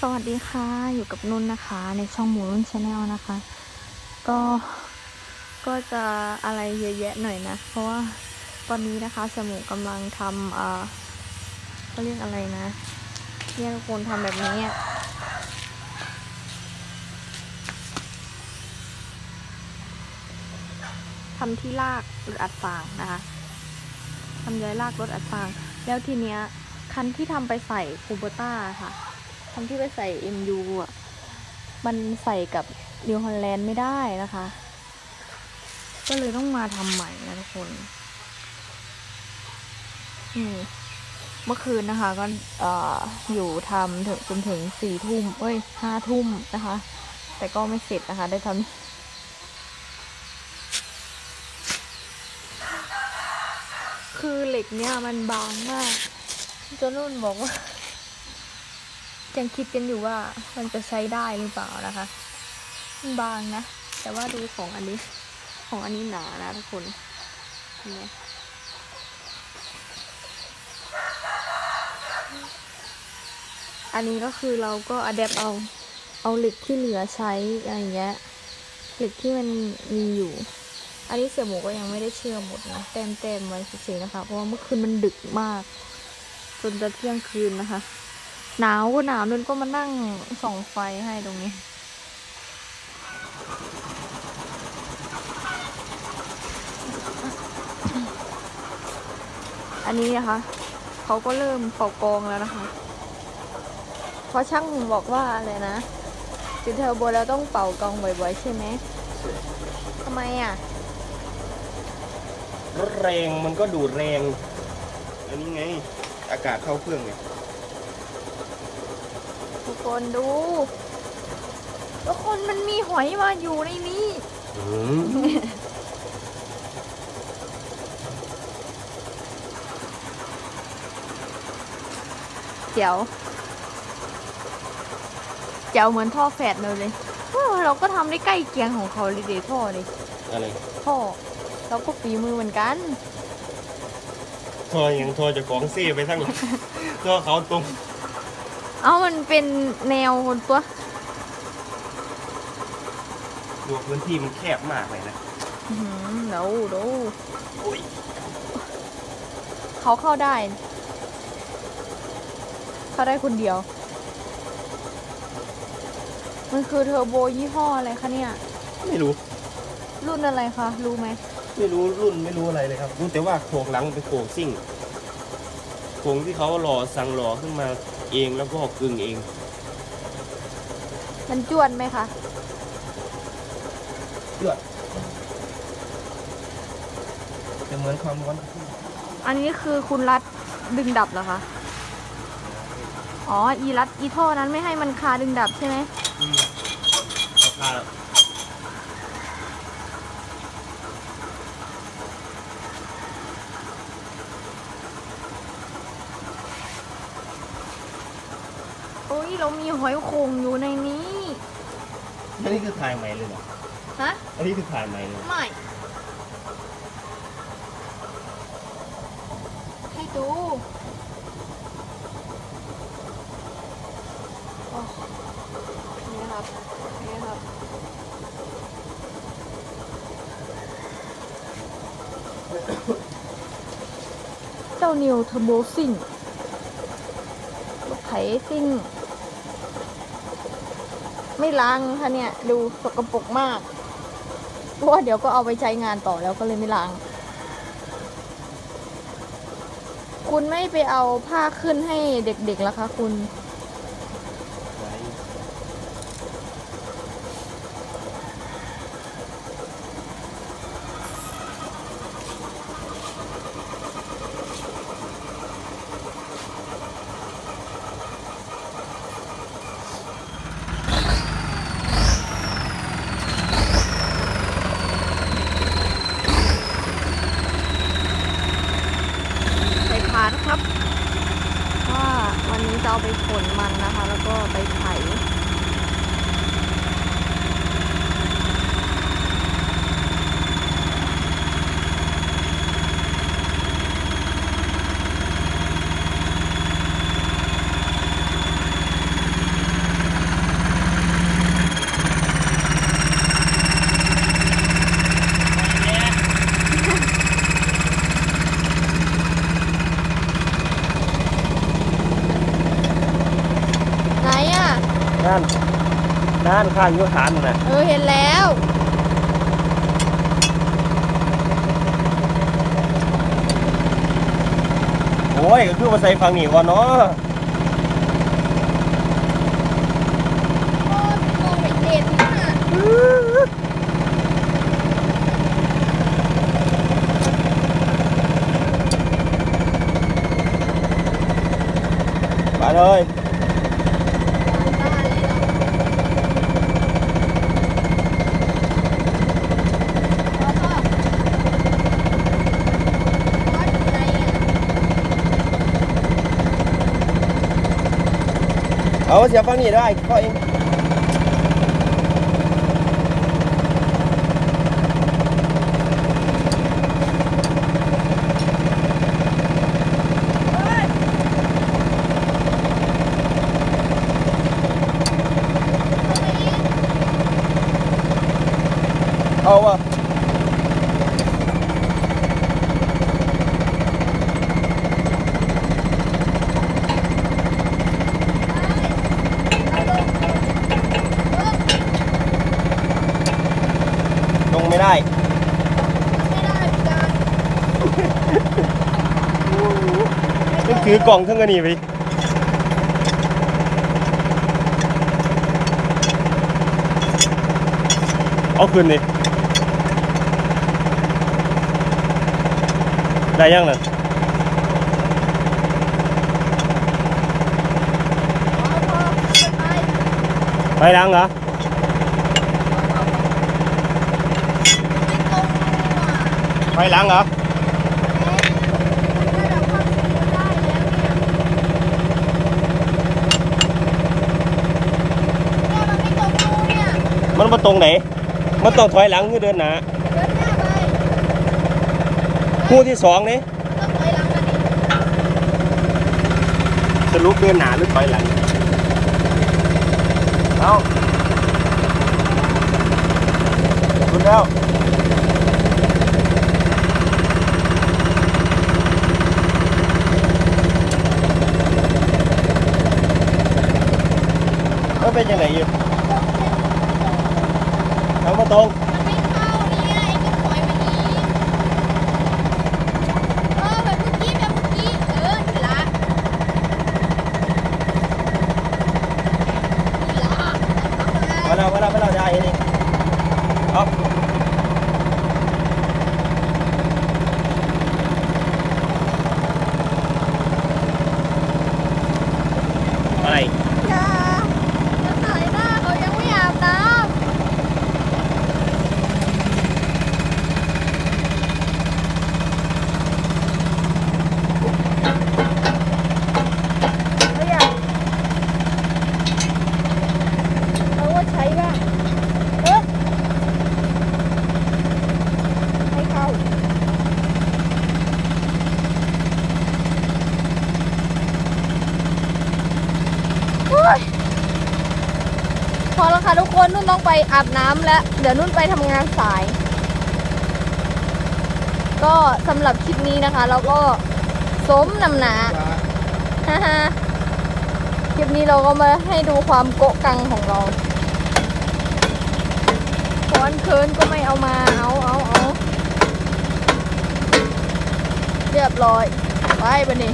สวัสดีค่ะ อยู่กับนุ่นนะคะ ในช่องหมูนุ่นชาแนลนะคะ ก็ก็จะอะไรเยอะแยะหน่อยนะ เพราะว่าตอนนี้นะคะสมูกำลังทำเอ่อเขาเรียกอะไรนะเนี่ยทุกคนทำแบบนี้ทำที่ลากรถอัดฟางนะคะทำย้ายลากรถอัดฟาง แล้วทีเนี้ยคันที่ทำไปใส่คูโบต้าค่ะ คนที่ไปใส่ MU อะ มันใส่กับนิวฮอลแลนด์ไม่ได้นะคะ ก็เลยต้องมาทำใหม่นะทุกคนอืมเมื่อคืนนะคะก็เอ่ออยู่ทำถึงจนถึงสี่ทุ่มเอ้ยห้าทุ่มนะคะ แต่ก็ไม่เสร็จนะคะ ได้ทำคือเหล็กเนี่ยมันบางมากจนนุ่นบอกว่า ยังคิดกันอยู่ว่ามันจะใช้ได้หรือเปล่านะคะ บางนะ แต่ว่าดูของอันนี้ ของอันนี้หนานะทุกคนเห็นไหมอันนี้ก็คือเราก็อัดแอปเอาเอาเหล็กที่เหลือใช้อะไรเงี้ยเหล็กที่มันมีอยู่ อันนี้เสี่ยหมูก็ยังไม่ได้เชื่อมหมดนะแต้มแต้มๆไว้เฉยๆนะคะ เพราะว่าเมื่อคืนมันดึกมาก จนจะเที่ยงคืนนะคะ หนาวก็หนาวนุ่นก็มานั่งส่องไฟให้ตรงนี้ อันนี้นะคะเขาก็เริ่มเป่ากองแล้วนะคะเพราะช่างบอกว่าอะไรนะจุดเทอร์โบแล้วต้องเป่ากองบ่อยๆ ใช่ไหมทำไมอะรถแรงมันก็ดูดแรง อันนี้ไง อากาศเข้าเครื่องไง คนดู ทุกคนมันมีหอยมาอยู่ในนี้อืมเจ๋วเจ๋วเหมือนท่อแฝดเลยเลยเออเราก็ทำได้ใกล้เคียงของเขาเลยเดท่อเลยอะไรท่อเราก็ฝีมือเหมือนกัน ทออย่างทอจะของเซ่ไปทั้งหลัง ทอเขาตรง เอามันเป็นแนวคนตัว ดูพื้นที่มันแคบมากเลยนะอื้อหือเดี๋ยวเดี๋ยวโอ้ยเขาเข้าได้ เข้าได้คนเดียว มันคือเทอร์โบยี่ห้ออะไรคะเนี่ย ไม่รู้ รุ่นอะไรคะ รู้ไหม ไม่รู้รุ่นไม่รู้อะไรเลยครับ รู้แต่ว่าโครงหลังมันเป็นโครงซิ่ง โครงที่เขาหล่อสั่งหล่อขึ้นมาเองแล้วก็กึ่งเอง มันจวนไหมคะเลือดจะเหมือนความร้อนอันนี้คือคุณรัดดึงดับเหรอคะ อ๋อ อีรัดอีท่อนั้นไม่ให้มันคาดึงดับใช่ไหม อืมราคา ยเรามีหอยโข่งอยู่ในนี้ อันนี้คือถ่ายใหม่เลยเหรอ ฮะ อันนี้คือถ่ายใหม่เลย ไม่ ให้ดูโอ้นี่ครับ นี่ครับ เจ้านิวเทอร์โบซิ่งรถไถซิ่ง ไม่ล้างค่ะเนี่ย ดูสกปรกมากเพราะว่าเดี๋ยวก็เอาไปใช้งานต่อแล้วก็เลยไม่ล้าง คุณไม่ไปเอาผ้าขึ้นให้เด็กๆแล้วคะคุณ ไว้ ใส่ขานะครับ ว่าวันนี้จะเอาไปขนมันนะคะ แล้วก็ไปไถ นั่น นั่นข้างอยุทานน่ะเออเห็นแล้ว โอ้ยก็คือมาใส่ฟังนี่ก่อนเนาะโอ้ยมองไม่เห็นน่ะมาเลย ตายเลยเหรอพ่อพ่อพ่ออยู่ไหนอะ เอาเสียบฟังนี่ได้ก็เอง ลงไม่ได้ต้องถือกล่องทั้งอันนี้ไปเอาคืนดิได้ยังน่ะไปล้งเหรอ ไปล้างเหรอมันมาตรงไหน มันต้องถอยหลังคือเดินหนาคู่ที่สองนี่สรุปเดินหนาหรือถอยหลัง เอาคุณแล้ว เป็นยังไงอยู่ทางมาตรงมาแล้วมาแล้วมาแล้วได้นี่เอาอะไร อย่าจะถ่ายหน้าเขายังไม่อาบน้ำเขาอยากเขาว่าใช้บ้างเออให้เข้าโอ๊ย พอแล้วค่ะทุกคนนุ่นต้องไปอาบน้ำแล้วเดี๋ยวนุ่นไปทำงานสาย ก็สำหรับคลิปนี้นะคะเราก็สมนำหนา ฮ่าฮ่าคลิปนี้เราก็มาให้ดูความโกะกังของเราคอนเคินก็ไม่เอามา เอาเอาเอาเรียบร้อย ไปบันนี้